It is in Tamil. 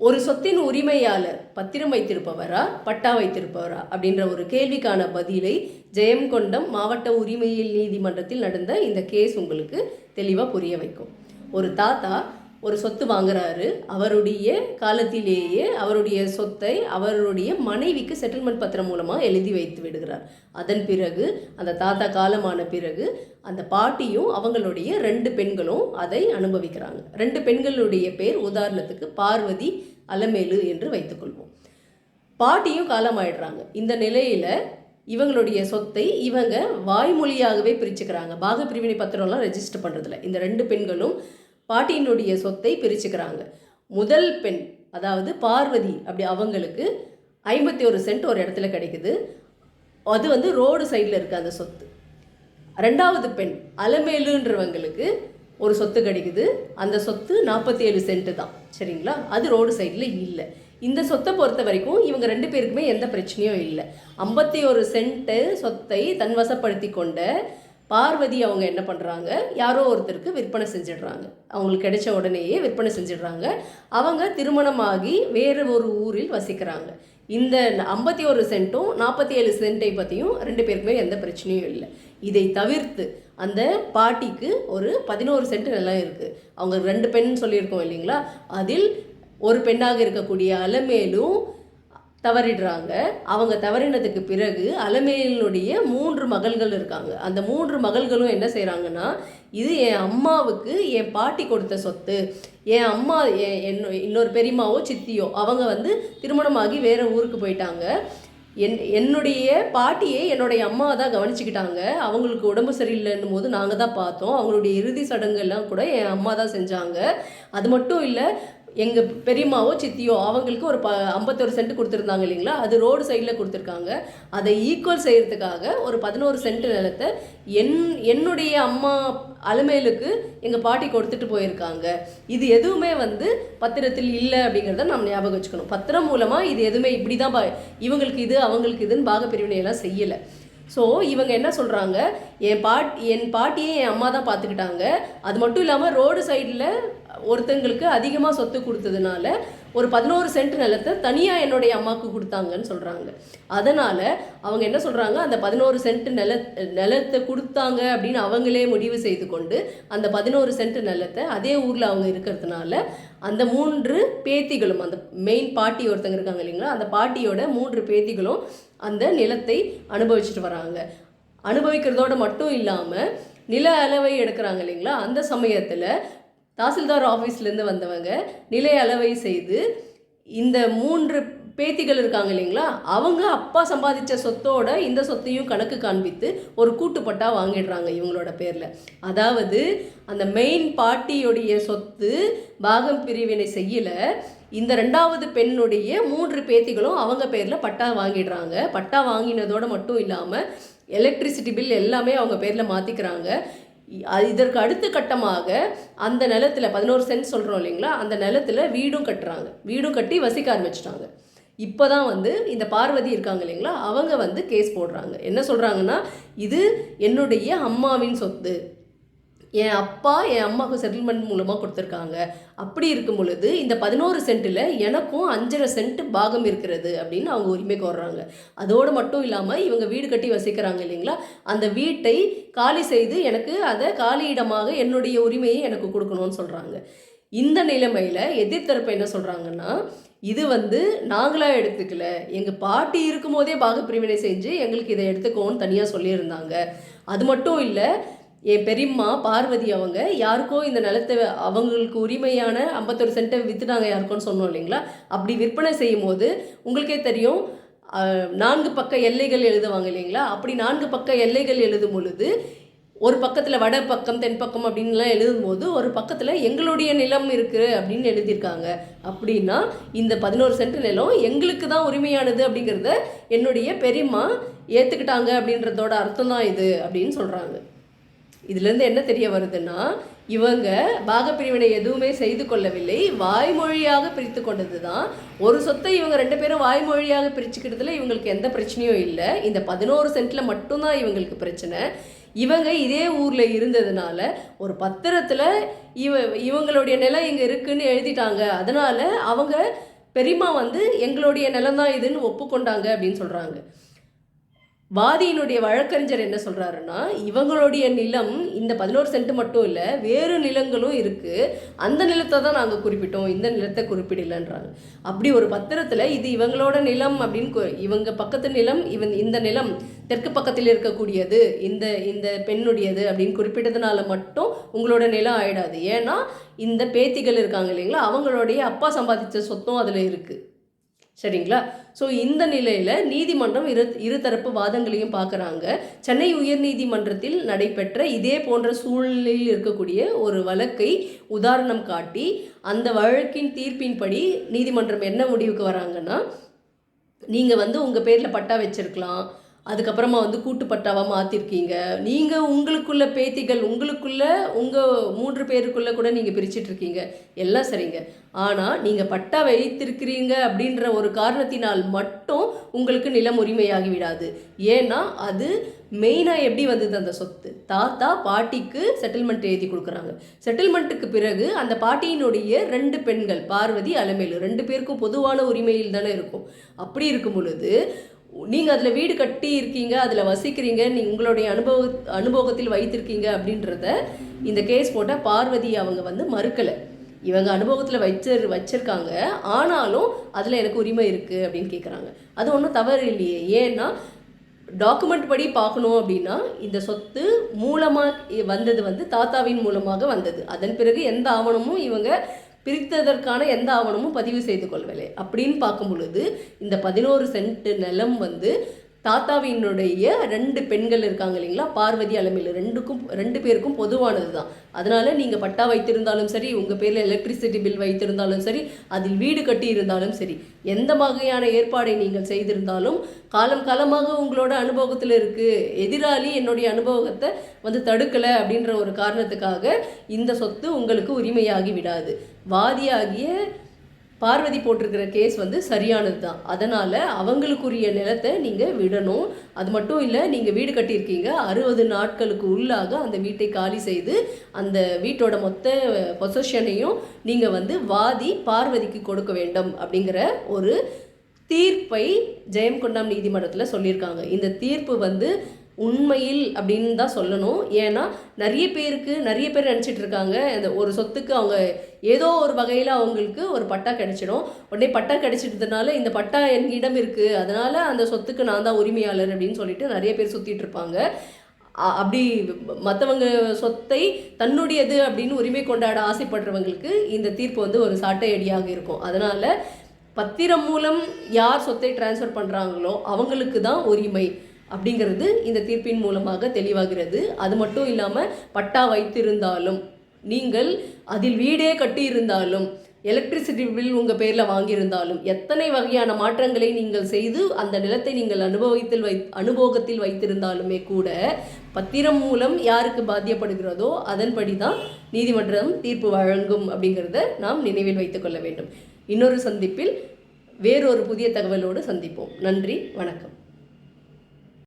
ஒரு சொத்தின் உரிமையாளர் பத்திரம் வைத்திருப்பவரா பட்டா வைத்திருப்பவரா அப்படின்ற ஒரு கேள்விக்கான பதிலை ஜெயங்கொண்டம் மாவட்ட உரிமையியல் நீதிமன்றத்தில் நடந்த இந்த கேஸ் உங்களுக்கு தெளிவாக புரிய வைக்கும். ஒரு தாத்தா ஒரு சொத்து வாங்குறாரு. அவருடைய காலத்திலேயே அவருடைய சொத்தை அவருடைய மனைவிக்கு செட்டில்மெண்ட் பத்திரம் மூலமாக எழுதி வைத்து விடுகிறார். அதன் பிறகு அந்த தாத்தா காலமான பிறகு அந்த பாட்டியும் அவங்களுடைய ரெண்டு பெண்களும் அதை அனுபவிக்கிறாங்க. ரெண்டு பெண்களுடைய பேர் உதாரணத்துக்கு பார்வதி அலமேலு என்று வைத்துக்கொள்வோம். பாட்டியும் காலமாயிடுறாங்க. இந்த நிலையில் இவங்களுடைய சொத்தை இவங்க வாய்மொழியாகவே பிரிச்சுக்கிறாங்க. பாக பிரிவினை பத்திரம்லாம் ரெஜிஸ்டர் பண்ணுறதில்ல இந்த ரெண்டு பெண்களும் பாட்டியினுடைய சொத்தை பிரிச்சுக்கிறாங்க. முதல் பெண் அதாவது பார்வதி அப்படி அவங்களுக்கு ஐம்பத்தி ஒரு சென்ட் ஒரு இடத்துல கிடைக்குது. அது வந்து ரோடு சைடில் இருக்குது அந்த சொத்து. ரெண்டாவது பெண் அலமேலுன்றவங்களுக்கு ஒரு சொத்து கிடைக்குது. அந்த சொத்து நாற்பத்தி ஏழு சென்ட்டு தான். சரிங்களா? அது ரோடு சைடில் இல்லை. இந்த சொத்தை பொறுத்த வரைக்கும் இவங்க ரெண்டு பேருக்குமே எந்த பிரச்சனையும் இல்லை. ஐம்பத்தி ஒரு சென்ட்டு சொத்தை தன்வசப்படுத்தி கொண்ட பார்வதி அவங்க என்ன பண்ணுறாங்க யாரோ ஒருத்தருக்கு விற்பனை செஞ்சிடுறாங்க. அவங்களுக்கு கிடைச்ச உடனேயே விற்பனை செஞ்சிடுறாங்க. அவங்க திருமணமாகி வேறு ஒரு ஊரில் வசிக்கிறாங்க. இந்த ஐம்பத்தி ஒரு சென்ட்டும் நாற்பத்தி ஏழு சென்ட்டை பற்றியும் ரெண்டு பேருக்குமே எந்த பிரச்சனையும் இல்லை. இதை தவிர்த்து அந்த பாட்டிக்கு ஒரு பதினோரு சென்ட் நிலம் இருக்குது அவங்க ரெண்டு பெண் சொல்லியிருக்கோம் இல்லைங்களா? அதில் ஒரு பெண்ணாக இருக்கக்கூடிய அலமேலும் தவறிடுறாங்க. அவங்க தவறினதுக்கு பிறகு அலமேலினுடைய மூன்று மகள்கள் இருக்காங்க. அந்த மூன்று மகள்களும் என்ன செய்கிறாங்கன்னா இது என் அம்மாவுக்கு என் பாட்டி கொடுத்த சொத்து. என் அம்மா என் என்ன இன்னொரு பெரியம்மாவோ சித்தியோ அவங்க வந்து திருமணமாகி வேறு ஊருக்கு போயிட்டாங்க. என் என்னுடைய பாட்டியை என்னுடைய அம்மா தான் கவனிச்சுக்கிட்டாங்க. அவங்களுக்கு உடம்பு சரியில்லைன்னும் போது நாங்கள் தான் பார்த்தோம். அவங்களுடைய இறுதி சடங்கெல்லாம் கூட என் அம்மா தான் செஞ்சாங்க. அது மட்டும் இல்லை எங்கள் பெரியம்மாவோ சித்தியோ அவங்களுக்கு ஒரு ப ஐம்பத்தொரு சென்ட் கொடுத்துருந்தாங்க இல்லைங்களா? அது ரோடு சைடில் கொடுத்துருக்காங்க. அதை ஈக்குவல் செய்கிறதுக்காக ஒரு பதினோரு சென்ட் நிலத்தை என் என்னுடைய அம்மா அலுமையிலுக்கு எங்கள் பாட்டி கொடுத்துட்டு போயிருக்காங்க. இது எதுவுமே வந்து பத்திரத்தில் இல்லை அப்படிங்கிறத நம்ம ஞாபகம் வச்சுக்கணும். பத்திரம் மூலமாக இது எதுவுமே இப்படி தான் பா இவங்களுக்கு இது அவங்களுக்கு இதுன்னு பாகப்பிரிவினையெல்லாம் செய்யலை. ஸோ இவங்க என்ன சொல்கிறாங்க என் பாட் என் பாட்டியை என் அம்மா தான் பார்த்துக்கிட்டாங்க அது மட்டும் இல்லாமல் ரோடு சைடில் ஒருத்தங்களுக்கு அதிகமாக சொத்து கொடுத்ததுனால ஒரு பதினோரு சென்ட் நிலத்தை தனியாக என்னுடைய அம்மாவுக்கு கொடுத்தாங்கன்னு சொல்கிறாங்க அதனால் அவங்க என்ன சொல்கிறாங்க அந்த பதினோரு சென்ட் நில நிலத்தை கொடுத்தாங்க அப்படின்னு அவங்களே முடிவு செய்து கொண்டு அந்த பதினோரு சென்ட் நிலத்தை அதே ஊரில் அவங்க இருக்கிறதுனால அந்த மூன்று பேத்திகளும் அந்த மெயின் பாட்டி ஒருத்தங்க இருக்காங்க இல்லைங்களா? அந்த பாட்டியோட மூன்று பேத்திகளும் அந்த நிலத்தை அனுபவிச்சுட்டு வராங்க. அனுபவிக்கிறதோட மட்டும் இல்லாமல் நில அளவை எடுக்கிறாங்க இல்லைங்களா? அந்த சமயத்தில் தாசில்தார் ஆஃபீஸ்லேருந்து வந்தவங்க நிலை அளவை செய்து இந்த மூன்று பேத்திகள் இருக்காங்க இல்லைங்களா? அவங்க அப்பா சம்பாதிச்ச சொத்தோட இந்த சொத்தையும் கணக்கு காண்பித்து ஒரு கூட்டுப்பட்டா வாங்கிடுறாங்க இவங்களோட பேரில். அதாவது அந்த மெயின் பாட்டியுடைய சொத்து பாகம் பிரிவினை செய்யலை. இந்த ரெண்டாவது பெண்ணுடைய மூன்று பேத்திகளும் அவங்க பேரில் பட்டா வாங்கிடுறாங்க. பட்டா வாங்கினதோடு மட்டும் இல்லாமல் எலக்ட்ரிசிட்டி பில் எல்லாமே அவங்க பேரில் மாற்றிக்கிறாங்க இதற்கு அடுத்த கட்டமாக அந்த நிலத்தில் பதினோரு சென்ட் சொல்கிறோம் இல்லைங்களா? அந்த நிலத்தில் வீடும் கட்டுறாங்க. வீடும் கட்டி வசிக்க ஆரம்பிச்சிட்டாங்க. இப்போ தான் வந்து இந்த பார்வதி இருக்காங்க இல்லைங்களா அவங்க வந்து கேஸ் போடுறாங்க. என்ன சொல்கிறாங்கன்னா இது என்னுடைய அம்மாவின் சொத்து. என் அப்பா என் அம்மாவுக்கு செட்டில்மெண்ட் மூலமாக கொடுத்துருக்காங்க. அப்படி இருக்கும் பொழுது இந்த பதினோரு சென்ட்டில் எனக்கும் அஞ்சரை சென்ட் பாகம் இருக்கிறது அப்படின்னு அவங்க உரிமை கோர்றாங்க. அதோடு மட்டும் இல்லாமல் இவங்க வீடு கட்டி வசிக்கிறாங்க இல்லைங்களா அந்த வீட்டை காலி செய்து எனக்கு அதை காலியிடமாக என்னுடைய உரிமையை எனக்கு கொடுக்கணும்னு சொல்கிறாங்க இந்த நிலைமையில் எதிர்த்தரப்பு என்ன சொல்கிறாங்கன்னா இது வந்து நாங்களாக எடுத்துக்கல. எங்கள் பாட்டி இருக்கும்போதே பாகப்பிரிவினை செஞ்சு எங்களுக்கு இதை எடுத்துக்கோன்னு தனியாக சொல்லியிருந்தாங்க. அது மட்டும் இல்லை என் பெரியம்மா பார்வதி அவங்க யாருக்கோ இந்த நிலத்தை அவங்களுக்கு உரிமையான ஐம்பத்தொரு சென்ட்டை விற்றுனாங்க யாருக்கோன்னு சொன்னோம் இல்லைங்களா? அப்படி விற்பனை செய்யும் போது உங்களுக்கே தெரியும் நான்கு பக்க எல்லைகள் எழுதுவாங்க இல்லைங்களா? அப்படி நான்கு பக்க எல்லைகள் எழுதும் பொழுது ஒரு பக்கத்தில் வட பக்கம் தென் பக்கம் அப்படின்லாம் எழுதும்போது ஒரு பக்கத்தில் எங்களுடைய நிலம் இருக்குது அப்படின்னு எழுதியிருக்காங்க. அப்படின்னா இந்த பதினோரு சென்ட் நிலம் எங்களுக்கு தான் உரிமையானது அப்படிங்கிறத என்னுடைய பெரியம்மா ஏற்றுக்கிட்டாங்க அப்படின்றதோட அர்த்தம் தான் இது அப்படின்னு சொல்கிறாங்க இதுலேருந்து என்ன தெரிய வருதுன்னா இவங்க பாகப்பிரிவினை எதுவுமே செய்து கொள்ளவில்லை. வாய்மொழியாக பிரித்து கொண்டது தான் ஒரு சொத்தை இவங்க ரெண்டு பேரும் வாய்மொழியாக பிரிச்சுக்கிறதுல இவங்களுக்கு எந்த பிரச்சனையும் இல்லை. இந்த பதினோரு சென்ட்டில் மட்டும்தான் இவங்களுக்கு பிரச்சனை. இவங்க இதே ஊரில் இருந்ததுனால ஒரு பத்திரத்தில் இவ இவங்களுடைய நிலம் இங்கே இருக்குன்னு எழுதிட்டாங்க. அதனால் அவங்க பெரியம்மா வந்து எங்களுடைய நிலம் தான் இதுன்னு ஒப்புக்கொண்டாங்க அப்படின்னு சொல்கிறாங்க வாதியினுடைய வழக்கறிஞர் என்ன சொல்கிறாருன்னா இவங்களுடைய நிலம் இந்த பதினோரு சென்ட் மட்டும் இல்லை வேறு நிலங்களும் இருக்குது அந்த நிலத்தை தான் நாங்கள் குறிப்பிட்டோம். இந்த நிலத்தை குறிப்பிடலன்றாங்க. அப்படி ஒரு பத்திரத்தில் இது இவங்களோட நிலம் அப்படின்னு இவங்க பக்கத்து நிலம் இவன் இந்த நிலம் தெற்கு பக்கத்தில் இருக்கக்கூடியது இந்த இந்த பெண்ணுடையது அப்படின்னு குறிப்பிட்டதுனால மட்டும் உங்களோட நிலம் ஆயிடாது. ஏன்னா இந்த பேத்திகள் இருக்காங்க இல்லைங்களா அவங்களுடைய அப்பா சம்பாதிச்ச சொத்தும் அதில் இருக்குது சரிங்களா? ஸோ இந்த நிலையில் நீதிமன்றம் இரு இருதரப்பு வாதங்களையும் பார்க்குறாங்க. சென்னை உயர்நீதிமன்றத்தில் நடைபெற்ற இதே போன்ற சூழ்நிலையில் இருக்கக்கூடிய ஒரு வழக்கை உதாரணம் காட்டி அந்த வழக்கின் தீர்ப்பின்படி நீதிமன்றம் என்ன முடிவுக்கு வராங்கன்னா நீங்கள் வந்து உங்கள் பேரில் பட்டா வச்சுருக்கலாம். அதுக்கப்புறமா வந்து கூட்டு பட்டாவாக மாற்றிருக்கீங்க நீங்கள் உங்களுக்குள்ள பேத்திகள் உங்களுக்குள்ள உங்கள் மூன்று பேருக்குள்ளே கூட நீங்கள் பிரிச்சிட்ருக்கீங்க. எல்லாம் சரிங்க. ஆனால் நீங்கள் பட்டா வைத்திருக்கிறீங்க அப்படின்ற ஒரு காரணத்தினால் மட்டும் உங்களுக்கு நிலம் உரிமையாகி விடாது. ஏன்னா அது மெயினாக எப்படி வந்தது அந்த சொத்து? தாத்தா பாட்டிக்கு செட்டில்மெண்ட் எழுதி கொடுக்குறாங்க. செட்டில்மெண்ட்டுக்கு பிறகு அந்த பாட்டியினுடைய ரெண்டு பெண்கள் பார்வதி அலமேலு ரெண்டு பேருக்கும் பொதுவான உரிமையில் தானே இருக்கும். அப்படி இருக்கும் பொழுது நீங்கள் அதில் வீடு கட்டி இருக்கீங்க அதில் வசிக்கிறீங்க நீ உங்களுடைய அனுபவ அனுபவத்தில் வைத்திருக்கீங்க அப்படின்றத இந்த கேஸ் போட்ட பார்வதி அவங்க வந்து மறுக்கலை. இவங்க அனுபவத்தில் வச்சு வச்சிருக்காங்க. ஆனாலும் அதில் எனக்கு உரிமை இருக்குது அப்படின்னு கேட்குறாங்க அது ஒன்றும் தவறு இல்லையே. ஏன்னா டாக்குமெண்ட் படி பார்க்கணும் அப்படின்னா இந்த சொத்து மூலமாக வந்தது வந்து தாத்தாவின் மூலமாக வந்தது. அதன் பிறகு எந்த ஆவணமும் இவங்க பிரித்ததற்கான எந்த ஆவணமும் பதிவு செய்து கொள்ளவில்லை அப்படின்னு பார்க்கும் பொழுது இந்த பதினோரு சென்ட் நிலம் வந்து தாத்தாவினுடைய ரெண்டு பெண்கள் இருக்காங்க இல்லைங்களா? பார்வதி அலமையில் ரெண்டுக்கும் ரெண்டு பேருக்கும் பொதுவானது தான் அதனால் நீங்கள் பட்டா வைத்திருந்தாலும் சரி உங்கள் பேரில் எலக்ட்ரிசிட்டி பில் வைத்திருந்தாலும் சரி அதில் வீடு கட்டி இருந்தாலும் சரி எந்த வகையான ஏற்பாடை நீங்கள் செய்திருந்தாலும் காலம் காலமாக உங்களோட அனுபவத்தில் இருக்குது எதிராளி என்னுடைய அனுபவத்தை வந்து தடுக்கலை அப்படின்ற ஒரு காரணத்துக்காக இந்த சொத்து உங்களுக்கு உரிமையாகி விடாது. வாதியாகிய பார்வதி போட்டிருக்கிற கேஸ் வந்து சரியானது தான் அதனால் அவங்களுக்குரிய நிலத்தை நீங்கள் விடணும். அது மட்டும் இல்லை நீங்கள் வீடு கட்டியிருக்கீங்க. அறுபது நாட்களுக்கு உள்ளாக அந்த வீட்டை காலி செய்து அந்த வீட்டோட மொத்த பொசஷனையும் நீங்கள் வந்து வாதி பார்வதிக்கு கொடுக்க வேண்டும் அப்படிங்கிற ஒரு தீர்ப்பை ஜெயம்கொண்டாம் நீதிமன்றத்தில் சொல்லியிருக்காங்க. இந்த தீர்ப்பு வந்து உண்மையில் அப்படின்னு தான் சொல்லணும். ஏன்னா நிறைய பேருக்கு நிறைய பேர் நினச்சிட்டு இருக்காங்க. இந்த ஒரு சொத்துக்கு அவங்க ஏதோ ஒரு வகையில் அவங்களுக்கு ஒரு பட்டா கிடைச்சிடும். உடனே பட்டா கிடைச்சிட்டதுனால இந்த பட்டா என்னிடம் இருக்குது அதனால் அந்த சொத்துக்கு நான் தான் உரிமையாளர் அப்படின்னு சொல்லிட்டு நிறைய பேர் சுற்றிட்டு இருப்பாங்க. அ- அப்படி மற்றவங்க சொத்தை தன்னுடையது அப்படின்னு உரிமை கொண்டாட ஆசைப்படுறவங்களுக்கு இந்த தீர்ப்பு வந்து ஒரு சாட்டை அடியாக இருக்கும். அதனால் பத்திரம் மூலம் யார் சொத்தை டிரான்ஸ்ஃபர் பண்ணுறாங்களோ அவங்களுக்கு தான் உரிமை. அப்படிங்கிறது இந்த தீர்ப்பின் மூலமாக தெளிவாகிறது. அது மட்டும் இல்லாமல் பட்டா வைத்திருந்தாலும் நீங்கள் அதில் வீடே கட்டியிருந்தாலும் எலக்ட்ரிசிட்டி பில் உங்கள் பேரில் வாங்கியிருந்தாலும் எத்தனை வகையான மாற்றங்களை நீங்கள் செய்து அந்த நிலத்தை நீங்கள் அனுபவத்தில் வை அனுபவத்தில் வைத்திருந்தாலுமே கூட பத்திரம் மூலம் யாருக்கு பாத்தியப்படுகிறதோ அதன்படி தான் நீதிமன்றம் தீர்ப்பு வழங்கும் அப்படிங்கிறத நாம் நினைவில் வைத்துக்கொள்ள வேண்டும். இன்னொரு சந்திப்பில் வேறொரு புதிய தகவலோடு சந்திப்போம். நன்றி வணக்கம்.